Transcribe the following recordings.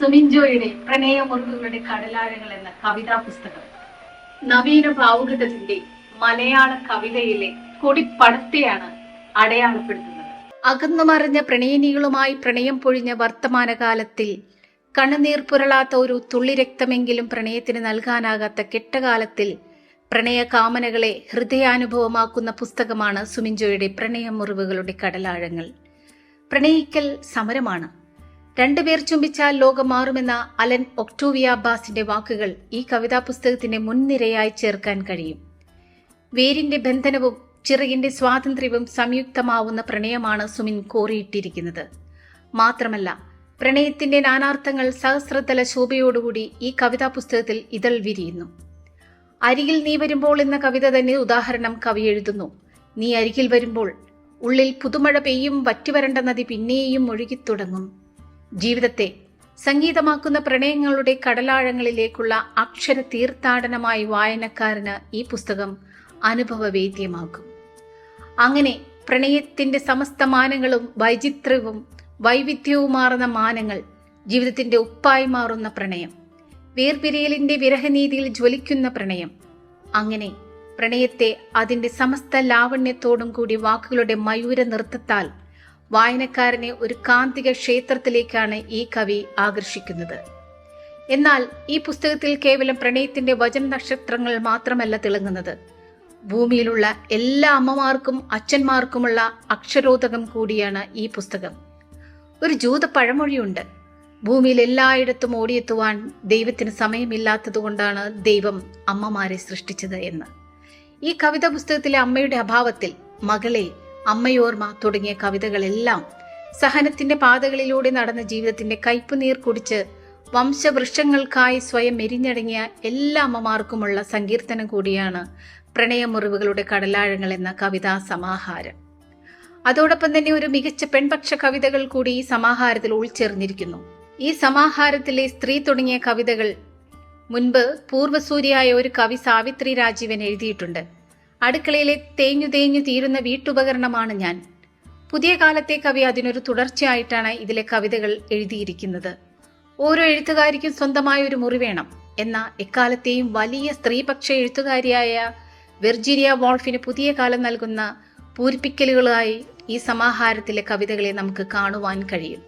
സുമിൻജോയുടെ പ്രണയമുറിവുകളുടെ കടലാഴങ്ങൾ എന്ന കവിതാ പുസ്തകം നവീന ഭാവുകതത്തിന്റെ മലയാള കവിതയിലെ കൊടിപ്പടത്തെയാണ് അടയാളപ്പെടുത്തുന്നത്. അകന്നു മറിഞ്ഞ പ്രണയിനികളുമായി പ്രണയം പൊഴിഞ്ഞ വർത്തമാനകാലത്തിൽ കണ്ണുനീർ പുരളാത്ത ഒരു തുള്ളി രക്തമെങ്കിലും പ്രണയത്തിന് നൽകാനാകാത്ത കെട്ടകാലത്തിൽ പ്രണയ കാമനകളെ ഹൃദയാനുഭവമാക്കുന്ന പുസ്തകമാണ് സുമിൻജോയുടെ പ്രണയമുറിവുകളുടെ കടലാഴങ്ങൾ പ്രണയിക്കൽ സമരമാണ്. രണ്ടുപേർ ചുംബിച്ചാൽ ലോകം മാറുമെന്ന അലൻ ഒക്ടോവിയ ബാസിന്റെ വാക്കുകൾ ഈ കവിതാ പുസ്തകത്തിന്റെ മുൻനിരയായി ചേർക്കാൻ കഴിയും. വേരിന്റെ ബന്ധനവും ചിറകിന്റെ സ്വാതന്ത്ര്യവും സംയുക്തമാവുന്ന പ്രണയമാണ് സുമിൻ കോറിയിട്ടിരിക്കുന്നത്. മാത്രമല്ല പ്രണയത്തിന്റെ നാനാർത്ഥങ്ങൾ സഹസ്രതല ശോഭയോടുകൂടി ഈ കവിതാ പുസ്തകത്തിൽ ഇതൾ വിരിയുന്നു. അരികിൽ നീ വരുമ്പോൾ എന്ന കവിത തന്നെ ഉദാഹരണം കവി എഴുതുന്നു. നീ അരികിൽ വരുമ്പോൾ ഉള്ളിൽ പുതുമഴ പെയ്യും വറ്റിവരണ്ട നദി പിന്നെയും ഒഴുകിത്തുടങ്ങും. ജീവിതത്തെ സംഗീതമാക്കുന്ന പ്രണയങ്ങളുടെ കടലാഴങ്ങളിലേക്കുള്ള അക്ഷര തീർത്ഥാടനമായി വായനക്കാരന് ഈ പുസ്തകം അനുഭവവേദ്യമാകും. അങ്ങനെ പ്രണയത്തിന്റെ സമസ്ത മാനങ്ങളും വൈചിത്രവും വൈവിധ്യവുമാർന്ന മാനങ്ങൾ ജീവിതത്തിന്റെ ഉപ്പായി മാറുന്ന പ്രണയം വേർപിരിയലിന്റെ വിരഹനീതിയിൽ ജ്വലിക്കുന്ന പ്രണയം അങ്ങനെ പ്രണയത്തെ അതിന്റെ സമസ്ത ലാവണ്യത്തോടും കൂടി വാക്കുകളുടെ മയൂര നൃത്തത്താൽ വായനക്കാരനെ ഒരു കാന്തിക ക്ഷേത്രത്തിലേക്കാണ് ഈ കവി ആകർഷിക്കുന്നത്. എന്നാൽ ഈ പുസ്തകത്തിൽ കേവലം പ്രണയത്തിന്റെ വചന നക്ഷത്രങ്ങൾ മാത്രമല്ല തിളങ്ങുന്നത്. ഭൂമിയിലുള്ള എല്ലാ അമ്മമാർക്കും അച്ഛന്മാർക്കുമുള്ള അക്ഷരോദകം കൂടിയാണ് ഈ പുസ്തകം. ഒരു ജൂത പഴമൊഴിയുണ്ട്. ഭൂമിയിൽ എല്ലായിടത്തും ഓടിയെത്തുവാൻ ദൈവത്തിന് സമയമില്ലാത്തതുകൊണ്ടാണ് ദൈവം അമ്മമാരെ സൃഷ്ടിച്ചത് എന്ന്. ഈ കവിത പുസ്തകത്തിലെ അമ്മയുടെ അഭാവത്തിൽ മകളെ അമ്മയോർമ്മ തുടങ്ങിയ കവിതകളെല്ലാം സഹനത്തിന്റെ പാതകളിലൂടെ നടന്ന ജീവിതത്തിന്റെ കയ്പുനീർ കുടിച്ച് വംശവൃക്ഷങ്ങൾക്കായി സ്വയം എരിഞ്ഞടങ്ങിയ എല്ലാ അമ്മമാർക്കുമുള്ള സങ്കീർത്തനം കൂടിയാണ് പ്രണയമുറിവുകളുടെ കടലാഴങ്ങൾ എന്ന കവിതാ സമാഹാരം. അതോടൊപ്പം തന്നെ ഒരു മികച്ച പെൺപക്ഷ കവിതകൾ കൂടി ഈ സമാഹാരത്തിൽ ഉൾച്ചേർന്നിരിക്കുന്നു. ഈ സമാഹാരത്തിലെ സ്ത്രീ തുടങ്ങിയ കവിതകൾ മുൻപ് പൂർവസൂരിയായ ഒരു കവി സാവിത്രി രാജീവൻ എഴുതിയിട്ടുണ്ട്. അടുക്കളയിലെ തേഞ്ഞു തേഞ്ഞു തീരുന്ന വീട്ടുപകരണമാണ് ഞാൻ. പുതിയ കാലത്തെ കവി അതിനൊരു തുടർച്ചയായിട്ടാണ് ഇതിലെ കവിതകൾ എഴുതിയിരിക്കുന്നത്. ഓരോ എഴുത്തുകാരിക്കും സ്വന്തമായ ഒരു മുറി വേണം എന്ന എക്കാലത്തെയും വലിയ സ്ത്രീപക്ഷ എഴുത്തുകാരിയായ വെർജീരിയ വോൾഫിന് പുതിയ കാലം നൽകുന്ന പൂരിപ്പിക്കലുകളായി ഈ സമാഹാരത്തിലെ കവിതകളെ നമുക്ക് കാണുവാൻ കഴിയും.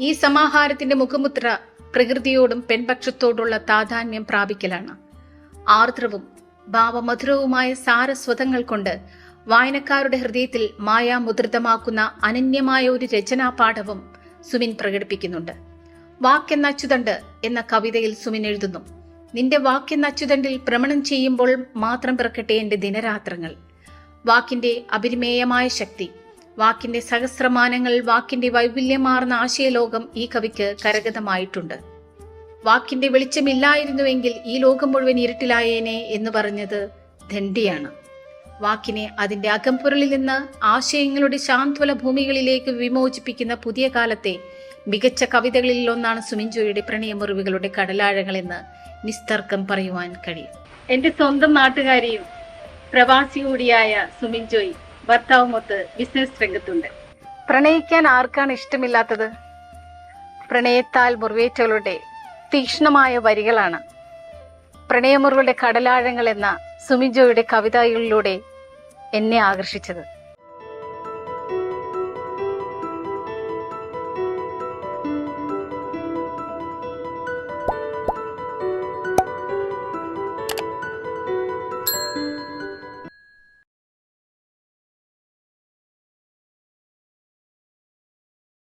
ഈ സമാഹാരത്തിന്റെ മുഖമുദ്ര പ്രകൃതിയോടും പെൺപക്ഷത്തോടുള്ള താതാന്യം പ്രാപിക്കലാണ്. ആർദ്രവും ഭാവമധുരവുമായ സാരസ്വതങ്ങൾ കൊണ്ട് വായനക്കാരുടെ ഹൃദയത്തിൽ മായാമുദ്രിതമാക്കുന്ന അനന്യമായ ഒരു രചനാപാഠവും സുമിൻ പ്രകടിപ്പിക്കുന്നുണ്ട്. വാക്കെന്ന അച്ചുതണ്ട് എന്ന കവിതയിൽ സുമിൻ എഴുതുന്നു. നിന്റെ വാക്കെന്ന അച്ചുതണ്ടിൽ ഭ്രമണം ചെയ്യുമ്പോൾ മാത്രം പിറക്കട്ടെ എന്റെ ദിനരാത്രങ്ങൾ. വാക്കിന്റെ അപരിമേയമായ ശക്തി വാക്കിന്റെ സഹസ്രമാനങ്ങൾ വാക്കിന്റെ വൈവില്യമാർന്ന ആശയലോകം ഈ കവിക്ക് കരഗതമായിട്ടുണ്ട്. വാക്കിന്റെ വെളിച്ചമില്ലായിരുന്നുവെങ്കിൽ ഈ ലോകം മുഴുവൻ ഇരുട്ടിലായേനെ എന്ന് പറഞ്ഞത് ദണ്ഡിയാണ് വാക്കിനെ അതിന്റെ അകംപുരളിൽ നിന്ന് ആശയങ്ങളുടെ ശാന്ത്വല ഭൂമികളിലേക്ക് വിമോചിപ്പിക്കുന്ന പുതിയ കാലത്തെ മികച്ച കവിതകളിൽ ഒന്നാണ് സുമിൻജോയുടെ പ്രണയമുറിവുകളുടെ കടലാഴങ്ങൾ എന്ന് നിസ്തർക്കം പറയുവാൻ കഴിയും. എന്റെ സ്വന്തം നാട്ടുകാരിയും പ്രവാസി കൂടിയായ സുമിൻജോയ് ഭർത്താവുമൊത്ത് ബിസിനസ് രംഗത്തുണ്ട്. പ്രണയിക്കാൻ ആർക്കാണ് ഇഷ്ടമില്ലാത്തത്? പ്രണയത്താൽ മുറിവേറ്റവളുടെ തീക്ഷ്ണമായ വരികളാണ്. പ്രണയമുറികളുടെ കടലാഴങ്ങൾ എന്ന സുമിജോയുടെ കവിതകളിലൂടെ എന്നെ ആകർഷിച്ചത്.